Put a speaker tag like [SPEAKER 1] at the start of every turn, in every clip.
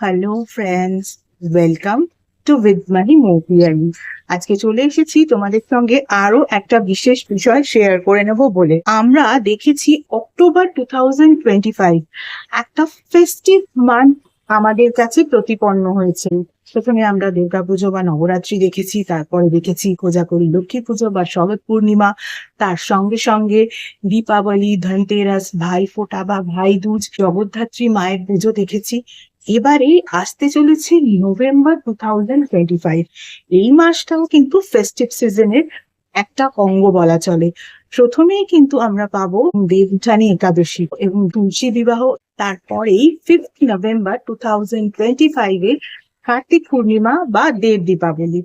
[SPEAKER 1] Hello friends welcome to মাহি মোপিয়ারি আজকে চলে এসেছি তোমাদের সঙ্গে আরও একটা বিশেষ বিষয় শেয়ার করে নেব বলে। আমরা দেখেছি October two thousand twenty five একটা ফেস্টিভ মান্থ আমাদের কাছে প্রতিপন্ন হয়েছে। প্রথমে আমরা দুর্গাপুজো বা নবরাত্রি দেখেছি, তারপরে দেখেছি কোজাগরী লক্ষ্মী পুজো বা শরৎ পূর্ণিমা। তার সঙ্গে সঙ্গে দীপাবলি, ধনতেরাস, ভাই ফোঁটা বা ভাই দুজ, জগদ্ধাত্রী মায়ের পুজো দেখেছি। এবারে আসতে চলেছে November two thousand twenty five এই মাসটাও কিন্তু ফেস্টিভ সিজনের একটা অঙ্গ বলা চলে। প্রথমেই কিন্তু আমরা পাবো দেবযানী একাদশী এবং তুলসী বিবাহ। তারপরেই fifth November two thousand twenty Kartik Purnima বা দেব দীপাবলি।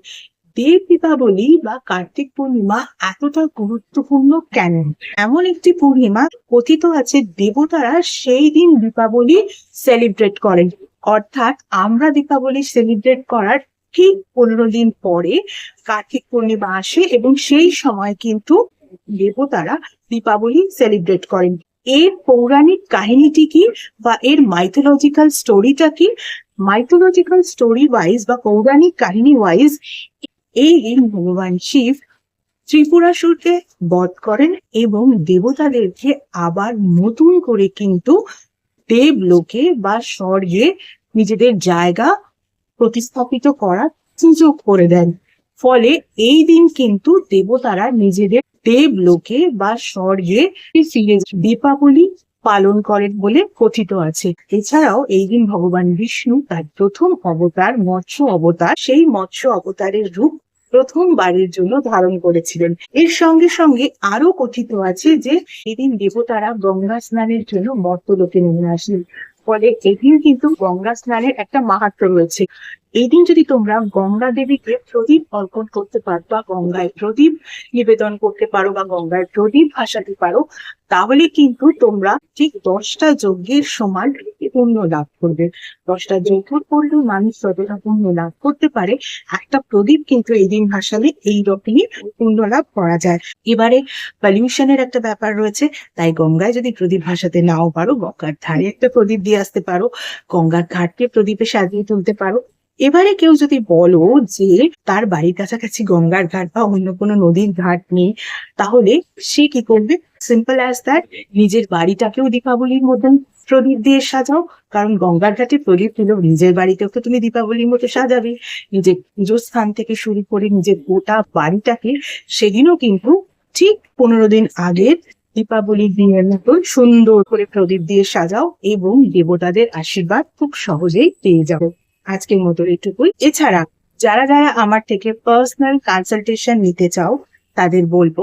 [SPEAKER 1] দেব দীপাবলি বা কার্তিক পূর্ণিমা এতটা গুরুত্বপূর্ণ কেন? এমন একটি পূর্ণিমা কথিত আছে, দেবতারা সেই দিন দীপাবলি সেলিব্রেট করেন। অর্থাৎ আমরা দীপাবলি সেলিব্রেট করার ঠিক পনেরো দিন পরে কার্তিক পূর্ণিমা আসে এবং সেই সময় কিন্তু দেবতারা দীপাবলি সেলিব্রেট করেন। এর পৌরাণিক কাহিনীটি কি বা এর মাইথোলজিক্যাল স্টোরিটা কি? মাইথোলজিক্যাল স্টোরি ওয়াইজ বা পৌরাণিক কাহিনী ওয়াইজ এই দিন ভগবান শিব ত্রিপুরাসুরকে বধ করেন এবং দেবতাদেরকে আবার নতুন করে কিন্তু দেবলোকে বা স্বর্গে নিজেদের জায়গা প্রতিস্থাপিত করার সুযোগ করে দেন। ফলে এই দিন কিন্তু দেবতারা নিজেদের দেবলোকে বা স্বর্গে ফিরে দীপাবলি পালন করেন বলে কথিত আছে। এছাড়াও এই দিন ভগবান বিষ্ণু তার প্রথম অবতার, মৎস্য অবতার, সেই মৎস্য অবতারের রূপ প্রথমবারের জন্য ধারণ করেছিলেন। এর সঙ্গে সঙ্গে আরও কথিত আছে যে এদিন দেবতারা গঙ্গা স্নানের জন্য মর্তলোকে নেমে আসেন। ফলে এদিন কিন্তু গঙ্গা স্নানের একটা মাহাত্ম রয়েছে। এই দিন যদি তোমরা গঙ্গা দেবীকে প্রদীপ অর্পণ করতে পারো বা গঙ্গায় প্রদীপ নিবেদন করতে পারো বা গঙ্গায় প্রদীপ ভাসাতে পারো, তাহলে কিন্তু তোমরা ঠিক দশটা যজ্ঞের সমান পুণ্য লাভ করবে। দশটা যজ্ঞ করলেও মানুষ যতটা পুণ্য লাভ করতে পারে, একটা প্রদীপ কিন্তু এই দিন ভাসালে এই রকমই পুণ্য লাভ করা যায়। এবারে পলিউশনের একটা ব্যাপার রয়েছে, তাই গঙ্গায় যদি প্রদীপ ভাসাতে নাও পারো, গঙ্গার ধারে একটা প্রদীপ দিয়ে আসতে পারো, গঙ্গার ঘাটকে প্রদীপে সাজিয়ে তুলতে পারো। এবারে কেউ যদি বলো যে তার বাড়ির কাছাকাছি গঙ্গার ঘাট বা অন্য কোনো নদীর ঘাট নেই, তাহলে সে কি করবে? সিম্পল অ্যাজ দ্যাট নিজের বাড়িটাকেও দীপাবলির মধ্যে প্রদীপ দিয়ে সাজাও। কারণ গঙ্গার ঘাটে প্রদীপ দিলেও নিজের বাড়িতেও তো তুমি দীপাবলির মতো সাজাবে। নিজের পুজোর স্থান থেকে শুরু করে নিজের গোটা বাড়িটাকে সেদিনও কিন্তু ঠিক পনেরো দিন আগের দীপাবলির দিনের মতো সুন্দর করে প্রদীপ দিয়ে সাজাও এবং দেবতাদের আশীর্বাদ খুব সহজেই পেয়ে যাবে আজকের মতো এটুকুই। এছাড়া যারা যারা আমার থেকে পার্সোনাল কনসালটেশন নিতে চাও, তাদের বলব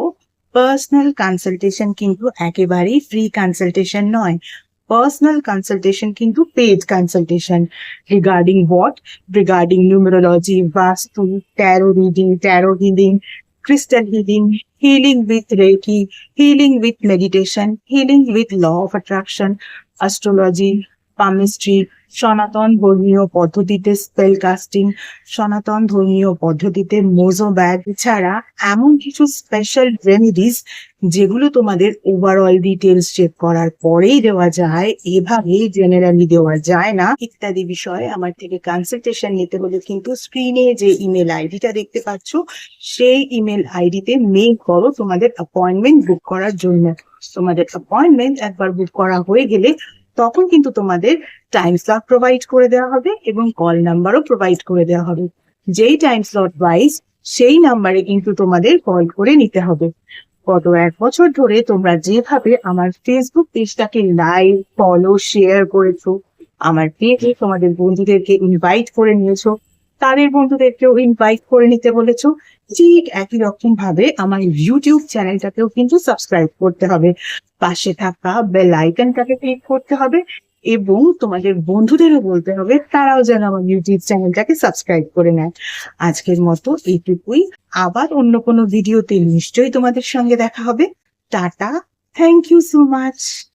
[SPEAKER 1] পার্সোনাল কনসালটেশন কিন্তু একেবারেই ফ্রি কনসালটেশন নয়। পার্সোনাল কনসালটেশন কিন্তু paid consultation regarding what regarding numerology vastu tarot reading tarot healing crystal healing, healing with Reiki, healing with meditation, healing with law of attraction, astrology, palmistry, সনাতন ধর্মীয় পদ্ধতিতে spell casting সনাতন ধর্মীয় পদ্ধতিতে Mojo bag ছাড়া এমন কিছু স্পেশাল রেমেডিস যেগুলো তোমাদের ওভারঅল ডিটেলস চেক করার পরেই দেওয়া যায় এভাবে জেনারেলি দেওয়া যায় না। ইত্যাদি বিষয়ে আমার থেকে কনসালটেশন নিতে হলে কিন্তু স্ক্রিনে যে ইমেল আইডিটা দেখতে পাচ্ছ, সেই ইমেল আইডিতে মেল করো তোমাদের অ্যাপয়েন্টমেন্ট বুক করার জন্য। তোমাদের অ্যাপয়েন্টমেন্ট একবার বুক করা হয়ে গেলে তখন কিন্তু তোমাদের টাইম স্লট প্রোভাইড করে দেওয়া হবে এবং কল নাম্বারও প্রোভাইড করে দেওয়া হবে। যেই টাইম স্লট ওয়াইজ সেই নাম্বারে কিন্তু তোমাদের কল করে নিতে হবে। গত এক বছর ধরে তোমরা যেভাবে আমার ফেসবুক পেজটাকে লাইভ ফলো শেয়ার করেছ, আমার পেজে তোমাদের বন্ধুদেরকে ইনভাইট করে নিয়েছো, তাদের বন্ধুদেরকেও ইনভাইট করে নিতে বলেছ, ঠিক একই রকম ভাবে আমার ইউটিউব চ্যানেলটাকেও কিন্তু সাবস্ক্রাইব করতে হবে। পাশে থাকা বেল আইকনটাকে ক্লিক করতে হবে এবং তোমাদের বন্ধুদেরও বলতে হবে, তারাও যেন আমার ইউটিউব চ্যানেলটাকে সাবস্ক্রাইব করে নেয়। আজকের মতো এইটুকুই। আবার অন্য কোনো ভিডিওতে নিশ্চয়ই তোমাদের সঙ্গে দেখা হবে। Tata. Thank you so much